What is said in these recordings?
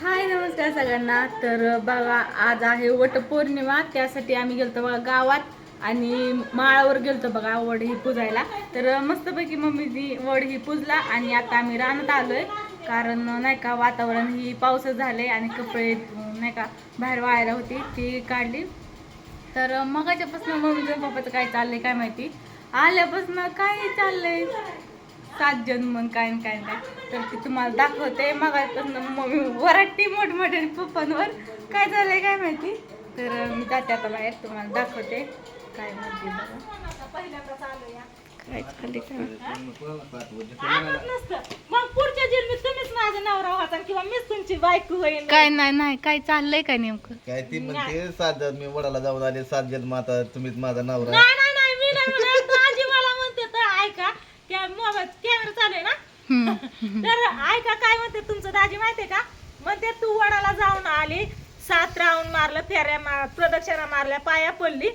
हाय नमस्कार सगळ्यांना. तर बघा आज आहे वटपौर्णिमा त्यासाठी आम्ही गेलतो बघा गावात आणि माळावर गेलतो बघा वड ही पुजायला. तर मस्तपैकी मम्मीची वड ही पुजला आणि आता आम्ही रानात आलोय. कारण नाही का वातावरण ही पावसाचं झाले आणि कपडे नाही का बाहेर वाळायला होती ती काढली. तर मगाच्यापासून मम्मीचं पप्पाचं काय चाललंय काय माहिती? आल्यापासून काय चाललंय? सात जण मग काय न काय नाही. तर ते तुम्हाला दाखवते. मगापासून मम्मी वराटी मोठमोठे पप्पांवर काय झालंय काय माहिती? तर मी जाते आता बाहेर. तुम्हाला दाखवते काय म्हणते बघा काय खाली काय मग पुढच्या जन्मी तुम्हीच माझा नवरा होता किंवा मीच तुमची बायको होईल काय नाही नाही. काय चाललंय काय नेमकं? काय ती म्हणते सात जण मी वडाला जाऊन आले. सात जन्म आता तुम्हीच माझा नवरा नाही नाही नाही. मी नाही म्हणत आजी मला म्हणते तर ऐका त्या मोबाईल कॅमेरा चालू आहे ना हम्म. तर ऐका काय म्हणते तुमचं दाजी माहितीये का? म्हणते तू वडाला जाऊन आली सात राऊंड मारलं फेऱ्या मार प्रदक्षिणा मारल्या पाया पडली.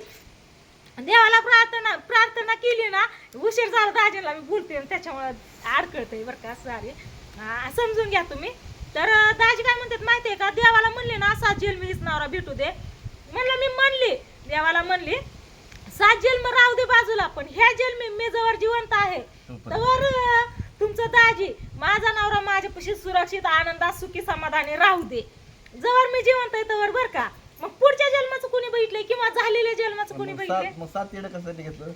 देवाला प्रार्थना प्रार्थना केली ना उशीर झाला दाजीला मी बोलते त्याच्यामुळे अडकळतंय बरं का सॉरी. समजून घ्या तुम्ही. तर दाजी काय म्हणतात माहितीये का? देवाला म्हणले ना सात जेल मी नवरा भेटू दे. म्हणलं मी म्हणली. देवाला म्हणली सात जन्म राहू दे बाजूला पण ह्या जन्मी मी जवळ जिवंत आहे. तर अं, तुमचं दाजी माझा नवरा माझ्यापाशी सुरक्षित आनंदात सुखी समाधानी राहू दे. जवळ मी जिवंत आहे तवर बर का? मग पुढच्या जन्माचं कोणी बघितलंय किंवा झालेल्या जन्माचं कोणी मग बघितलंय? सात मग सात येडं कशासाठी घेतलं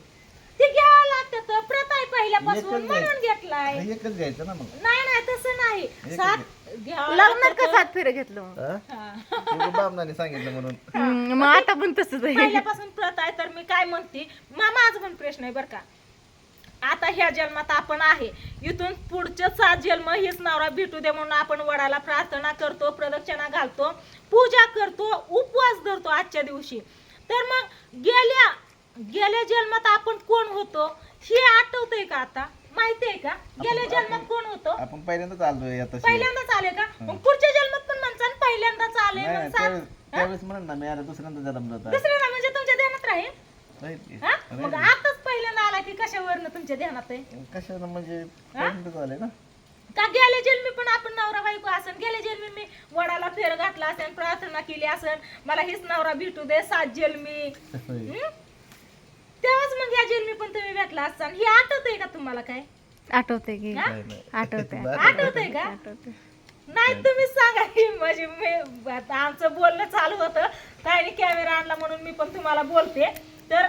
ते घ्यावं लागतं तर. प्रथा आहे पहिल्यापासून एकच म्हणून घ्यायचं. घेतलाय. एकच घ्यायचं ना मग. नाही नाही तसं नाही. एकच सात घ्यावं लग्नात लागतं का सात फेरं घेतलं? हा? हा. सांगितलं म्हणून. हम्म, मग आता पण तसंच आहे. पहिल्यापासून प्रथा आहे तर मी काय म्हणते मा माझं पण प्रश्न आहे बरं का. आता ह्या जन्मात आपण आहे. इथून पुढचे सात जन्म हीच नवरा भेटू दे म्हणून आपण वडाला प्रार्थना करतो प्रदक्षिणा घालतो पूजा करतो उपवास धरतो आजच्या दिवशी. तर मग गेल्या गेल्या जन्मात आपण कोण होतो? हे आठवतंय का आता? माहितीये का? गेल्या जन्मात कोण होतो? आपण पहिल्यांदाच आलोय आता पहिल्यांदाच आले का? मग पुढच्या जन्मात पण म्हणसान पहिल्यांदाच आले नाही त्यावेळेस त्यावेळेस म्हणून ना मी आता दुसऱ्यांदा जन्मला होता दुसऱ्याला म्हणजे तुमच्या ध्यानात राहील? हा? मग आला की कशावरनं तुमच्या ध्यानात आहे? की? कशाला म्हणजे आले ना. का गेल्या जन्मी पण आपण नवरा बायको असन? गेल्या जन्मी मी. वडाला फेर घातला असेल प्रार्थना केली असेल मला हीच नवरा भेटू दे सात जन्मी. हं? तेव्हाच मग या जन्मी पण तुम्ही भेटला असता हे आठवतंय का तुम्हाला काय? आठवते की. हा? नाही, नाही. आठवते आठवतंय का? आठवते नाही तुम्ही सांगा की म्हणजे मी आता आमचं बोलणं चालू होतं. ताईने कॅमेरा आणला म्हणून मी पण तुम्हाला बोलते. तर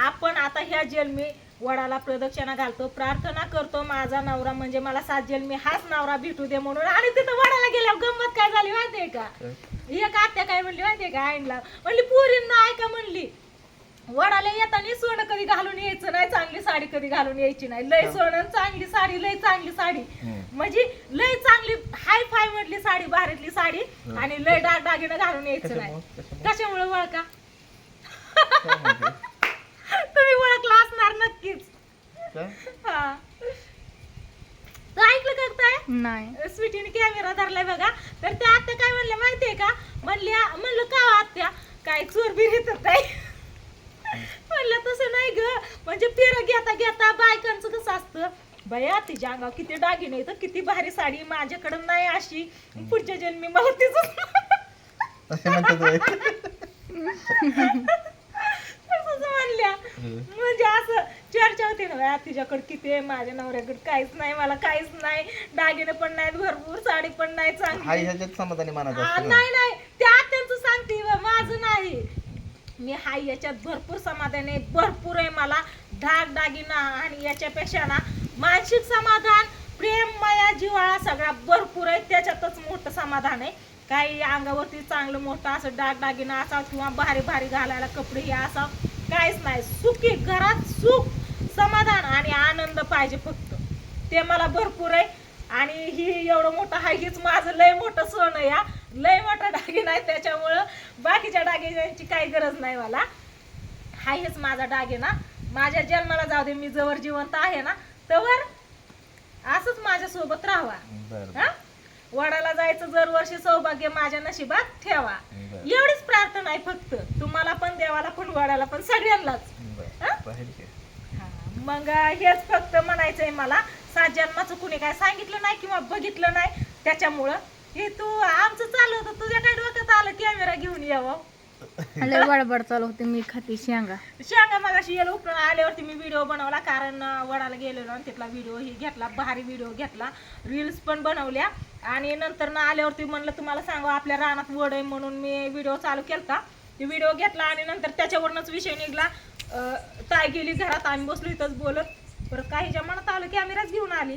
आपण आता ह्या जन्मी वडाला प्रदक्षिणा घालतो प्रार्थना करतो माझा नवरा म्हणजे मला सात जन्मी हाच नवरा भेटू दे म्हणून. आणि तिथं वडाला गेल्यावर गंमत काय झाली माहितीये का? एक आत्या काय म्हणली माहितीये का आईनला? म्हणली पुरींना ऐका म्हणली वडाला येताना सोनं कधी घालून यायचं नाही चांगली साडी कधी घालून यायची नाही. लय सोनं चांगली साडी लय चांगली साडी. म्हणजे लय चांगली हाय फाय मधली साडी भारीतली साडी आणि लय डाग दागिनं घालून यायचं नाही. कशामुळं? कशामुळे ओळखा काय माहिती? तुम्ही ओळखला असणार नक्कीच काय? हा तर ऐकलं का काय नाही. स्वीटीने कॅमेरा धरलाय बघा. तर त्या आत्या काय म्हणल्या माहितीये का? म्हणल्या म्हणलं का हो आत्या? काय चोर बी येतात काय? म्हणलं तसं नाही ग. म्हणजे फेर घेता घेता बायकांचं कसं असतं? बया तिच्या अंगावर किती दागिने तर किती भारी साडी माझ्याकडं नाही अशी. पुढच्या जन्मी मला तीच असे म्हणतात होय. तसंच म्हणल्या. म्हणजे असं चर्चा होते ना तिच्याकडे किती आहे? माझ्या नवऱ्याकडे काहीच नाही मला काहीच नाही. दागिने पण नाहीत भरपूर साडी पण नाही चांगली. ह्याच्यात समाधानी मानायचं आ, असतं ना. नाही नाही. त्या त्यांचं सांगते बा, माझं नाही. मी हाय याच्यात भरपूर समाधान आहे भरपूर आहे मला. डाग दागिना आणि याच्यापेक्षा ना मानसिक समाधान प्रेम माया जिव्हाळा सगळा भरपूर आहे. त्याच्यातच मोठं समाधान आहे. काही अंगावरती चांगलं मोठं असं डाग दागिना असा किंवा भारी भारी घालायला कपडे हे असा काहीच नाही. सुखी घरात सुख समाधान आणि आनंद पाहिजे फक्त. ते मला भरपूर आहे. आणि ही एवढं मोठं आहे हीच माझं लय मोठं सोनं या लय मोठा दागिना आहे त्याच्यामुळं. बाकीच्या दागिन्यांची काही गरज नाही मला. हा हेच माझा दागिना माझ्या जन्माला जाऊ दे मी जवळ जिवंत आहे ना. तवर असंच माझ्या सोबत राहावा. बरं. हा? वडाला जायचं दरवर्षी सौभाग्य माझ्या नशिबात ठेवा. बरं. एवढीच प्रार्थना आहे फक्त. तुम्हाला पण देवाला पण वडाला पण सगळ्यांनाच. बरं. बाहेर घे. हा, मग हेच फक्त म्हणायचंय मला. सात जन्माचं कुणी काय सांगितलं नाही किंवा बघितलं नाही त्याच्यामुळं हे तू आमचं चालू होतं. तुझ्या काय डोक्यात आलं कॅमेरा घेऊन यावं? लय बडबड चालू होते. मी खाते शेंगा. शेंगा मगाशी येलो उपटून आल्यावरती मी व्हिडिओ बनवला. कारण अं, वडाला गेलेलो आणि तिथला व्हिडिओ ही घेतला. भारी व्हिडिओ घेतला. रील्स पण बनवल्या. आणि नंतर ना आल्यावरती म्हणलं तुम्हाला सांगू आपल्या रानात वड आहे म्हणून मी व्हिडिओ चालू केलता. ते व्हिडिओ घेतला आणि नंतर त्याच्यावरूनच विषय निघला. ताई गेली घरात आम्ही बसलो इथंच बोलत. परत काहीच्या मनात आलं कॅमेराच घेऊन आली?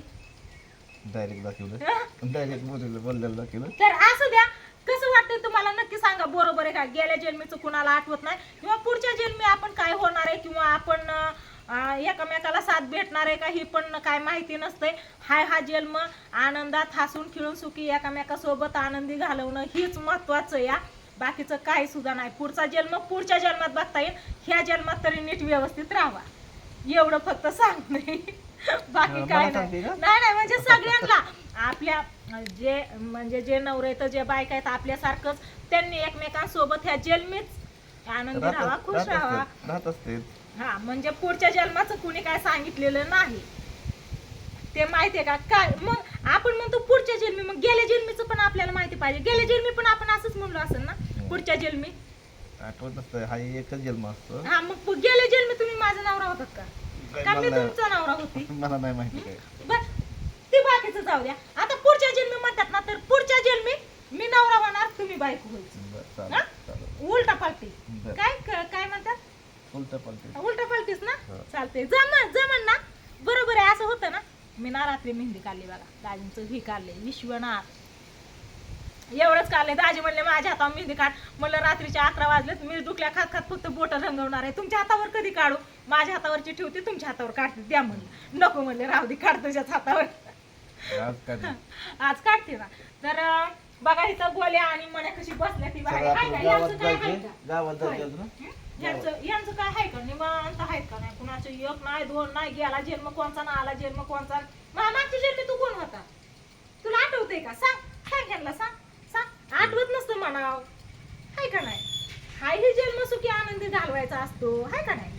डायरेक्ट दाखवलं. डायरेक्ट बोललेलं बोललेलं दाखवलं. तर असू द्या कसं वाटतंय तुम्हाला नक्की सांगा बरोबर आहे का? गेल्या जन्मीचं कुणाला आठवत नाही? किंवा पुढच्या जन्मी आपण काय होणार आहे? किंवा आपण एकमेकाला साथ भेटणार आहे का ही पण काय माहिती नसतंय. हाय हा जन्म आनंदात हसून खेळून सुखी एकामेकासोबत आनंदी घालवणं हीच महत्वाचं या बाकीचं काही सुद्धा नाही. पुढचा जन्म पुढच्या जन्मात बघता येईल. ह्या जन्मात तरी नीट व्यवस्थित राहावा. एवढं फक्त सांग नाही बाकी काय नाही. सांगते? नाही नाही म्हणजे सगळ्यांना. आपल्या जे म्हणजे जे नवरे आहेत जे बायका आहेत आपल्यासारखंच त्यांनी एकमेकांसोबत ह्या जन्मीच आनंदी राहावा खुश राहावा. हा म्हणजे पुढच्या जन्माचं कुणी काय सांगितलेलं नाही. ते माहितीये का? काय मग आपण म्हणतो पुढच्या जन्मी मग गेल्या जन्मीचं पण आपल्याला माहिती पाहिजे. गेल्या जन्मी पण आपण असंच म्हणलो असेल ना? पुढच्या जन्मी. आठवत नसतं हा एकच जन्म असतो. हा मग गेल्या जन्मी तुम्ही माझा नवरा होतात का? मी तुमचा नवरा होती? मला नाही माहिती काय ते बाकीचं जाऊ द्या. आता पुढच्या जन्मी म्हणतात ना तर पुढच्या जन्मी मी नवरा होणार तुम्ही बायको व्हायची. हा? उलटा पालटी. काय काय म्हणतात? उलट पालट उलटा पालटीस ना. चालते जमन जमन ना बरोबर आहे असं होतं ना? मी ना रात्री मेहंदी काढली बघा. दाजींचं ही काढले विश्वनाथ. एवढंच काढले दाजी म्हणले माझ्या हातावर मेहंदी काढ. म्हणलं रात्रीच्या अकरा वाजलेत. मी डुकल्या खात खात फक्त बोट रंगवणार आहे. तुमच्या हातावर कधी काढू? माझ्या हातावरची ठेवते तुमच्या हातावर काढते. द्या म्हणलं. नको म्हणले राहू दे काढ तुझ्याच हातावर. आज काढते ना. तर बघा इथं गोल्या आणि मण्या कशी बसल्या ती बाहेर. हाय का? यांचं काय हाय जायचे का? गावात होय. जायचे ना? यांचं यांचं काय आहे का? निवांत आहेत का नाही? कुणाचं एक नाही दोन नाही गेला जन्म कोणचा ना आला जन्म कोणचा? मा- मागच्या जन्मी तू कोण होता? तुला आठवतंय का? सांग. सांग ह्यांना सांग. सांग. आठवत नसतं म्हणाव. हाय का नाही? हाय ही जन्म सुखी आनंदी घालवायचा असतो. हाय का नाही.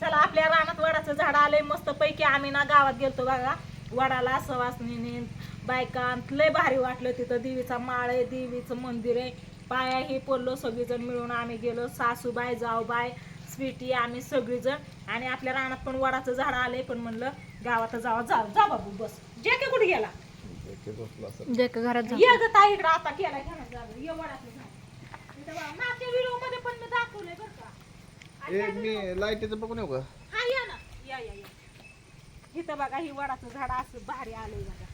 चला आपल्या रानात वडाचं झाड आलंय. मस्त पैकी आम्ही ना गावात गेलतो बघा. वडाला सवासनीने बायकांत लय भारी वाटलं तिथं. देवीचा माळ आहे देवीचं मंदिर आहे. पाया हे पडलो सगळीजण मिळून आम्ही गेलो. सासूबाई जाऊबाई स्वीटी आम्ही सगळीजण. आणि आपल्या रानात पण वडाचं झाड आलंय पण म्हणलं गावात जावा. जा जा बाबू बस. जे का कुठे गेला? जे का घरात ये ग ताई इकडं आता केला घ्या ना जागा ये वडाचं झाड. इथं बघा, मागच्या व्हिडिओमध्ये पण मी दाखवलंय बरं का. आणि ए काय मी लाईटीचं बघून येऊ का? हा या ना. या या या. इथं बघा ही वडाचं झाड असं भारी आलंय बघा.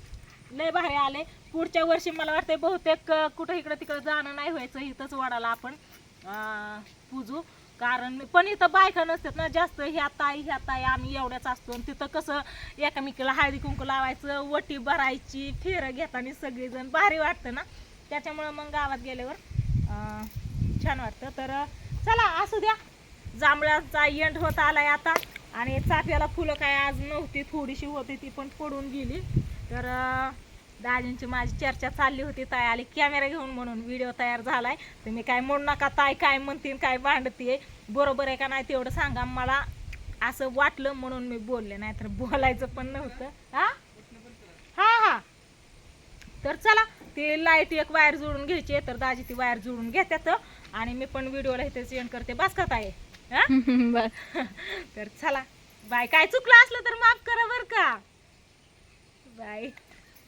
लय भारी आले. पुढच्या वर्षी मला वाटतंय बहुतेक कुठं इकडं तिकडं जाणं नाही व्हायचं इथंच वडाला आपण पूजू. कारण पण इथं बायका नसतात ना जास्त ह्या ताई ह्या ताई आम्ही एवढ्याच असतो. आणि तिथं कसं एकामेकीला हळदी कुंकू लावायचं वटी भरायची फेरं घेताना सगळेजण भारी वाटतं ना. त्याच्यामुळं मग गावात गेल्यावर छान वाटतं. तर चला असू द्या. जांभळाचा एंड होत आलाय आता. आणि चाफ्याला फुलं काय आज नव्हती थोडीशी होती ती पण पडून गेली. तर दाजींची माझी चर्चा चालली होती ताई आली कॅमेरा घेऊन म्हणून व्हिडिओ तयार झालाय. तुम्ही काय म्हणू नका ताई काय म्हणतील काय भांडतीये बरोबर आहे का नाही तेवढं सांगा. मला असं वाटलं म्हणून मी बोलले नाही तर बोलायचं पण नव्हतं. हा? हा हा. तर चला ते लाइट एक वायर जोडून घ्यायची तर दाजी ती वायर जोडून घेतात. आणि मी पण व्हिडिओला इथे सेंड करते. बस का ताई? हा? तर चला बाय. काय चुकलं असलं तर माफ करा बर का. बाय